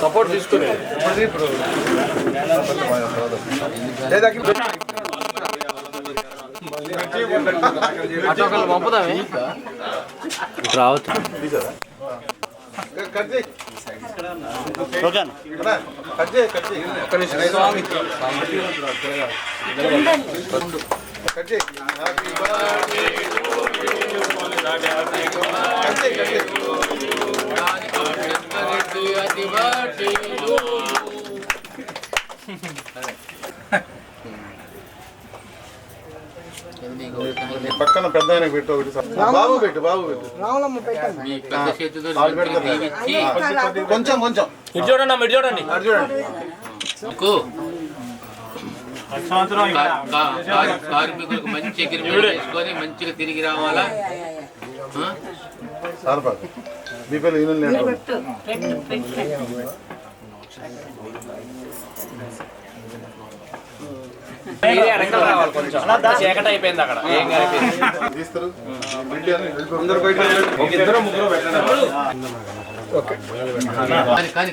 Support తీసుకుని. పంపుదామే. రావచ్చు? నీ పక్కన పెద్ద ఆయన పెట్టు ఒకటి. బాబు పెట్టు బాబు పెట్టు. రాములమ్మ పెట్టండి. కొంచెం కొంచెం. ఇటు చూడండి అమ్మ, ఇటు చూడండి. అటు చూడండి. కార్మికులకు మంచి చేసుకొని మంచిగా తిరిగి రావాలా? వెనకాల రావాలి కొంచెం చీకటి అయిపోయింది అక్కడ ఏం ఇద్దరు ముగ్గురు పెట్టండి కానీ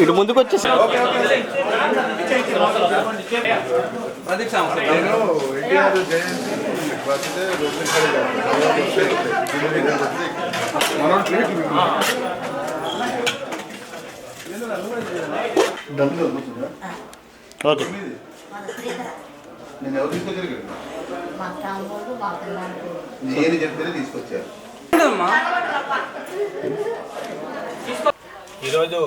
ఇటు ముందుకు వచ్చేసి నేను ఓకే. ఎవరు తీసుకొచ్చారు చెప్తేనే తీసుకొచ్చారు. ఈరోజు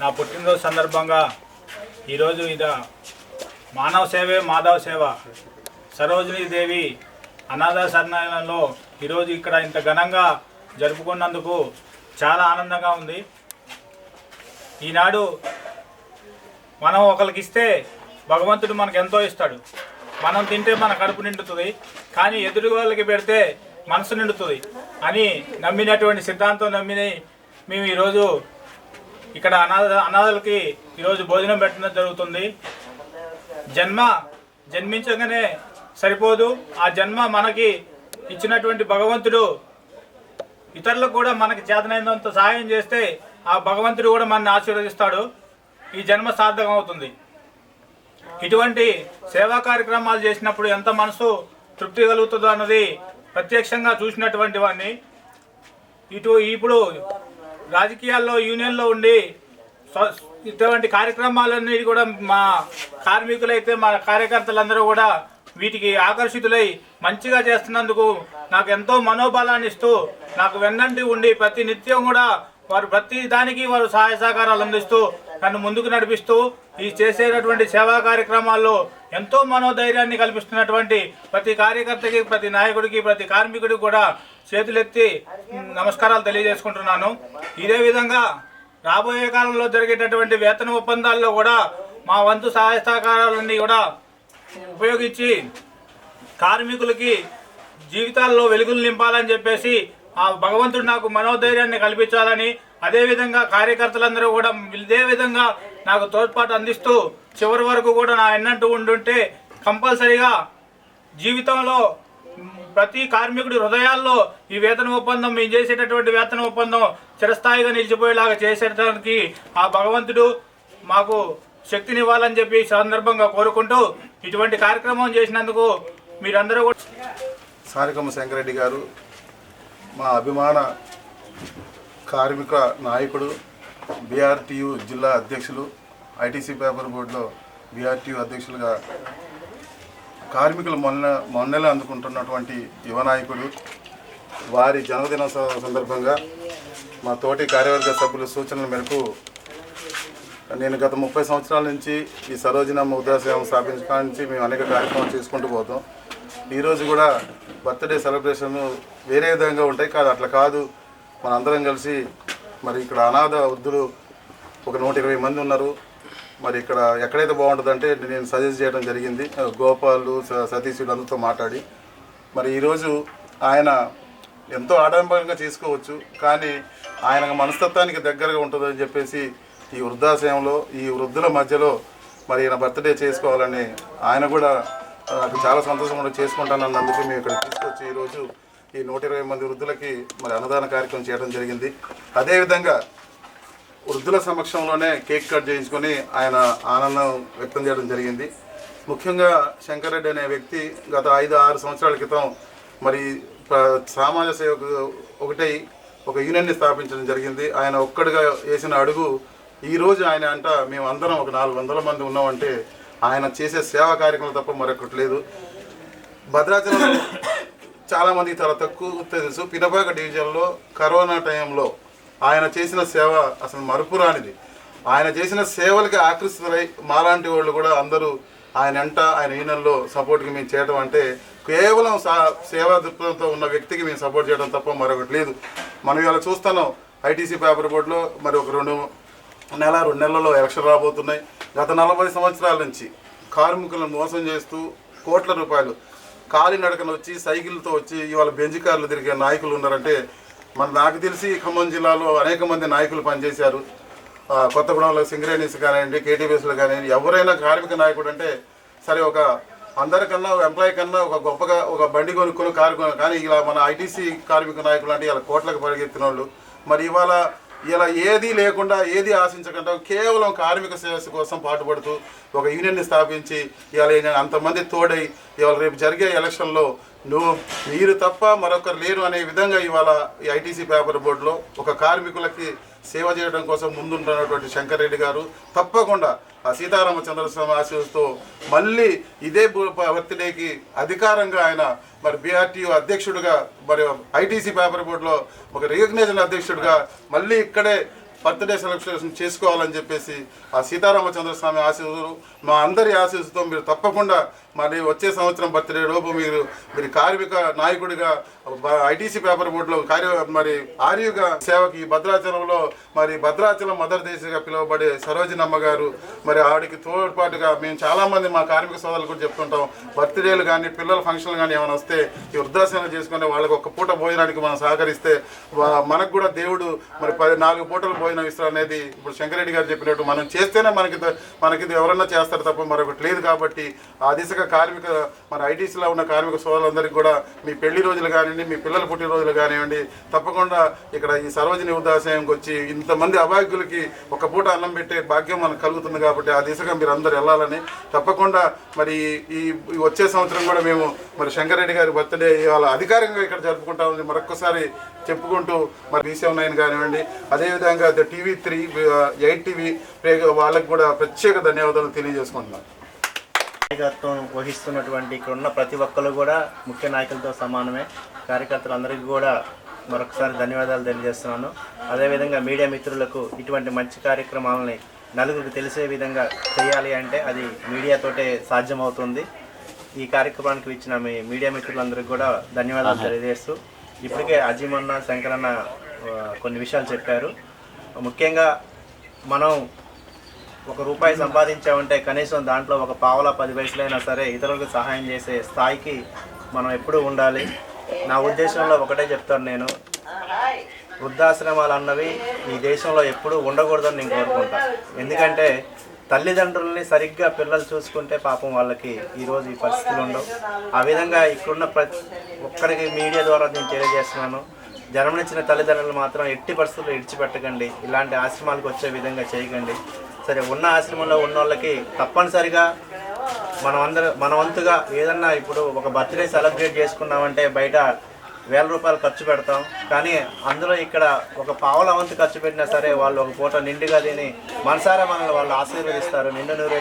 నా పుట్టినరోజు సందర్భంగా ఈరోజు ఇది మానవ సేవే మాధవ సేవ. సరోజినీ దేవి అనాథ సన్నాయంలో ఈరోజు ఇక్కడ ఇంత ఘనంగా జరుపుకున్నందుకు చాలా ఆనందంగా ఉంది. ఈనాడు మనం ఒకరికి ఇస్తే భగవంతుడు మనకు ఎంతో ఇస్తాడు. మనం తింటే మన కడుపు నిండుతుంది కానీ ఎదుటి వాళ్ళకి పెడితే మనసు నిండుతుంది అని నమ్మినటువంటి సిద్ధాంతం నమ్మిని మేము ఈరోజు ఇక్కడ అనాథ అనాథలకి ఈరోజు భోజనం పెట్టడం జరుగుతుంది. జన్మ జన్మించగానే సరిపోదు. ఆ జన్మ మనకి ఇచ్చినటువంటి భగవంతుడు ఇతరులకు కూడా మనకి చేతనైనంత సహాయం చేస్తే ఆ భగవంతుడు కూడా మనల్ని ఆశీర్వదిస్తాడు. ఈ జన్మ సార్థకం అవుతుంది ఇటువంటి సేవా కార్యక్రమాలు చేసినప్పుడు ఎంత మనసు తృప్తి కలుగుతుందో అన్నది ప్రత్యక్షంగా చూసినటువంటి వాడిని. ఇటు ఇప్పుడు రాజకీయాల్లో యూనియన్లో ఉండి ఇటువంటి కార్యక్రమాలన్నీ కూడా మా కార్మికులైతే మా కార్యకర్తలందరూ కూడా వీటికి ఆకర్షితులై మంచిగా చేస్తున్నందుకు నాకు ఎంతో మనోబలాన్ని ఇస్తూ నాకు వెన్నంటి ఉండి ప్రతి నిత్యం కూడా వారు ప్రతి దానికి వారు సహాయ సహకారాలు అందిస్తూ నన్ను ముందుకు నడిపిస్తూ ఈ చేసేటటువంటి సేవా కార్యక్రమాల్లో ఎంతో మనోధైర్యాన్ని కల్పిస్తున్నటువంటి ప్రతి కార్యకర్తకి ప్రతి నాయకుడికి ప్రతి కార్మికుడికి కూడా చేతులెత్తి నమస్కారాలు తెలియజేసుకుంటున్నాను. ఇదే విధంగా రాబోయే కాలంలో జరిగేటటువంటి వేతన ఒప్పందాల్లో కూడా మా వంతు సహాయ సహకారాలన్నీ కూడా ఉపయోగించి కార్మికులకి జీవితాల్లో వెలుగులు నింపాలని చెప్పేసి ఆ భగవంతుడు నాకు మనోధైర్యాన్ని కల్పించాలని అదేవిధంగా కార్యకర్తలందరూ కూడా ఇదే విధంగా నాకు తోడ్పాటు అందిస్తూ చివరి వరకు కూడా నా ఎన్నంటూ ఉండుంటే కంపల్సరీగా జీవితంలో ప్రతి కార్మికుడి హృదయాల్లో ఈ వేతన ఒప్పందం మేము చేసేటటువంటి వేతన ఒప్పందం చిరస్థాయిగా నిలిచిపోయేలాగా చేసేటానికి ఆ భగవంతుడు మాకు శక్తినివ్వాలని చెప్పి సందర్భంగా కోరుకుంటూ ఇటువంటి కార్యక్రమం చేసినందుకు మీరందరూ కూడా సారికమ్మ శంకరెడ్డి గారు మా అభిమాన కార్మిక నాయకుడు బీఆర్టీయు జిల్లా అధ్యక్షులు ఐటీసీ పేపర్ బోర్డులో బీఆర్టీయు అధ్యక్షులుగా కార్మికులు మొన్న మొన్నలే అందుకుంటున్నటువంటి యువ నాయకుడు వారి జన్మదిన సందర్భంగా మా తోటి కార్యవర్గ సభ్యుల సూచనల మేరకు నేను గత ముప్పై సంవత్సరాల నుంచి ఈ సరోజినమ్మ ఉద్దాశ్రమం స్థాపించడానికి మేము అనేక కార్యక్రమాలు చేసుకుంటూ పోతాం. ఈరోజు కూడా బర్త్డే సెలబ్రేషన్ వేరే విధంగా ఉంటాయి. కాదు అట్లా కాదు. మన అందరం కలిసి మరి ఇక్కడ అనాథ వృద్ధులు ఒక నూట ఇరవై మంది ఉన్నారు. మరి ఇక్కడ ఎక్కడైతే బాగుంటుందంటే నేను సజెస్ట్ చేయడం జరిగింది. గోపాలు స- సతీష్ వీళ్ళందరితో మాట్లాడి. మరి ఈరోజు ఆయన ఎంతో ఆడంబరంగా చేసుకోవచ్చు. కానీ ఆయన మనస్తత్వానికి దగ్గరగా ఉంటుందని చెప్పేసి ఈ వృద్ధాశ్రయంలో ఈ వృద్ధుల మధ్యలో మరి ఈయన బర్త్డే చేసుకోవాలని ఆయన కూడా నాకు చాలా సంతోషం కూడా చేసుకుంటానన్నందుకు మేము ఇక్కడ తీసుకొచ్చి ఈరోజు ఈ నూట ఇరవై మంది వృద్ధులకి మరి అన్నదాన కార్యక్రమం చేయడం జరిగింది. అదేవిధంగా వృద్ధుల సమక్షంలోనే కేక్ కట్ చేయించుకొని ఆయన ఆనందం వ్యక్తం చేయడం జరిగింది. ముఖ్యంగా శంకర్ రెడ్డి అనే వ్యక్తి గత ఐదు ఆరు సంవత్సరాల క్రితం మరి సామాజిక సేవకు ఒకటై ఒక యూనియన్ని స్థాపించడం జరిగింది. ఆయన ఒక్కడిగా వేసిన అడుగు ఈరోజు ఆయన అంట మేము అందరం ఒక నాలుగు వందల మంది ఉన్నామంటే ఆయన చేసే సేవా కార్యక్రమం తప్ప మరొకటి లేదు. భద్రాచలం చాలామంది చాలా తక్కువ తెలుసు. పినపాక డివిజన్లో కరోనా టైంలో ఆయన చేసిన సేవ అసలు మరుపురానిది ఆయన చేసిన సేవలకి ఆకర్షితులై మాలాంటి వాళ్ళు కూడా అందరూ ఆయన ఎంట ఆయన ఈయనల్లో సపోర్ట్కి మేము చేయడం అంటే కేవలం సా సేవా దృక్పథంతో ఉన్న వ్యక్తికి మేము సపోర్ట్ చేయడం తప్ప మరొకటి లేదు. మనం ఇలా చూస్తున్నాం ఐటీసీ పేపర్ బోర్డులో మరి ఒక రెండు నెల రెండు నెలల్లో ఎలక్షన్ రాబోతున్నాయి. గత నలభై సంవత్సరాల నుంచి కార్మికులను మోసం చేస్తూ కోట్ల రూపాయలు కాలినడకన వచ్చి సైకిల్తో వచ్చి ఇవాళ బెంజ్ కార్లు తిరిగే నాయకులు ఉన్నారంటే మన నాకు తెలిసి ఖమ్మం జిల్లాలో అనేక మంది నాయకులు పనిచేశారు. కొత్తగూడెంలో సింగరేణిస్ కానివ్వండి కేటీబీఎస్లు కానివ్వండి ఎవరైనా కార్మిక నాయకుడు అంటే సరే ఒక అందరికన్నా ఒక ఎంప్లాయీ కన్నా ఒక గొప్పగా ఒక బండి కొనుక్కొని కారు కానీ ఇలా మన ఐటీసీ కార్మిక నాయకులు అంటే ఇలా కోట్లకు పరిగెత్తిన వాళ్ళు మరి ఇవాళ ఇలా ఏది లేకుండా ఏది ఆశించకుండా కేవలం కార్మిక శ్రేయస్సు కోసం పాటుపడుతూ ఒక యూనియన్ని స్థాపించి ఇవాళ నేను అంతమంది తోడై ఇవాళ రేపు జరిగే ఎలక్షన్లో నువ్వు మీరు తప్ప మరొకరు లేరు అనే విధంగా ఇవాళ ఈ ఐటీసీ పేపర్ బోర్డులో ఒక కార్మికులకి సేవ చేయడం కోసం ముందుంటున్నటువంటి శంకర్ రెడ్డి గారు తప్పకుండా ఆ సీతారామచంద్రస్వామి ఆశీస్సుతో మళ్ళీ ఇదే బర్త్డేకి అధికారంగా ఆయన మరి బీఆర్టీఓ అధ్యక్షుడిగా మరి ఐటీసీ పేపర్ బోర్డులో ఒక రికగ్నేషన్ అధ్యక్షుడిగా మళ్ళీ ఇక్కడే బర్త్డే సెలబ్రేషన్ చేసుకోవాలని చెప్పేసి ఆ సీతారామచంద్ర స్వామి ఆశీస్సులు మా అందరి ఆశీస్సుతో మీరు తప్పకుండా మరి వచ్చే సంవత్సరం బర్త్డే లోపు మీరు మీరు కార్మిక నాయకుడిగా ఐటీసీ పేపర్ బోర్డులో కార్య మరి ఆర్యుగా సేవకి భద్రాచలంలో మరి భద్రాచలం మదర్ దేశగా పిలువబడే సరోజినమ్మ గారు మరి ఆవిడకి తోడ్పాటుగా మేము చాలామంది మా కార్మిక సోదరులు కూడా చెప్తుంటాం. బర్త్డేలు కానీ పిల్లల ఫంక్షన్లు కానీ ఏమైనా వస్తే ఈ వృద్ధాశ్రమం చేసుకుని వాళ్ళకి ఒక పూట భోజనానికి మనం సహకరిస్తే మనకు కూడా దేవుడు మరి పది నాలుగు పూటలు భోజనం ఇస్తారు అనేది ఇప్పుడు శంకరెడ్డి గారు చెప్పినట్టు మనం చేస్తేనే మనకి మనకి ఇది ఎవరన్నా చేస్తారు తప్ప మరొకటి లేదు కాబట్టి ఆ దిశగా కార్మిక మన ఐటీసీలో ఉన్న కార్మిక సోదరులందరికీ కూడా మీ పెళ్ళి రోజులు కానివ్వండి మీ పిల్లల పుట్టినరోజులు కానివ్వండి తప్పకుండా ఇక్కడ ఈ సరోజిని వృద్ధాశ్రయంకి వచ్చి ఇంతమంది అభాగ్యులకి ఒక పూట అన్నం పెట్టే భాగ్యం మనకు కలుగుతుంది కాబట్టి ఆ దిశగా మీరు అందరు వెళ్ళాలని తప్పకుండా మరి ఈ వచ్చే సంవత్సరం కూడా మేము మరి శంకరెడ్డి గారి బర్త్డే ఇవాళ అధికారికంగా ఇక్కడ జరుపుకుంటామని మరొకసారి చెప్పుకుంటూ మరి బీసీఎం నైన్ కానివ్వండి అదేవిధంగా టీవీ త్రీ ఎయిట్ టీవీ వాళ్ళకి కూడా ప్రత్యేక ధన్యవాదాలు తెలియజేసుకుంటున్నాను నాయకత్వం వహిస్తున్నటువంటి ఇక్కడ ఉన్న ప్రతి ఒక్కరు కూడా ముఖ్య నాయకులతో సమానమే. కార్యకర్తలందరికీ కూడా మరొకసారి ధన్యవాదాలు తెలియజేస్తున్నాను. అదేవిధంగా మీడియా మిత్రులకు ఇటువంటి మంచి కార్యక్రమాలని నలుగురికి తెలిసే విధంగా చేయాలి అంటే అది మీడియాతోటే సాధ్యమవుతుంది. ఈ కార్యక్రమానికి ఇచ్చిన మీ మీడియా మిత్రులందరికీ కూడా ధన్యవాదాలు తెలియజేస్తూ ఇప్పటికే అజీమన్న శంకరన్న కొన్ని విషయాలు చెప్పారు. ముఖ్యంగా మనం ఒక రూపాయి సంపాదించామంటే కనీసం దాంట్లో ఒక పావలా పది పైసలైనా సరే ఇతరులకు సహాయం చేసే స్థాయికి మనం ఎప్పుడూ ఉండాలి. నా ఉద్దేశంలో ఒకటే చెప్తాను నేను. వృద్ధాశ్రమాలు అన్నవి ఈ దేశంలో ఎప్పుడూ ఉండకూడదని నేను కోరుకుంటాను ఎందుకంటే తల్లిదండ్రుల్ని సరిగ్గా పిల్లలు చూసుకుంటే పాపం వాళ్ళకి ఈరోజు ఈ పరిస్థితులు ఉండవు. ఆ విధంగా ఇక్కడున్న ప్రతి ఒక్కరికి మీడియా ద్వారా నేను తెలియజేస్తున్నాను. జన్మనిచ్చిన తల్లిదండ్రులు మాత్రం ఎట్టి పరిస్థితుల్లో ఇడిచిపెట్టకండి. ఇలాంటి ఆశ్రమాలకు వచ్చే విధంగా చేయకండి. సరే ఉన్న ఆశ్రమంలో ఉన్న వాళ్ళకి తప్పనిసరిగా మనం అందరూ మన వంతుగా ఏదన్నా ఇప్పుడు ఒక బర్త్డే సెలబ్రేట్ చేసుకున్నామంటే బయట వేల రూపాయలు ఖర్చు పెడతాం. కానీ అందులో ఇక్కడ ఒక పావుల వంతు ఖర్చు పెట్టినా సరే వాళ్ళు ఒక పూట నిండుగా తిని మనసారా మనల్ని వాళ్ళు ఆశీర్వదిస్తారు. నిండు నూరు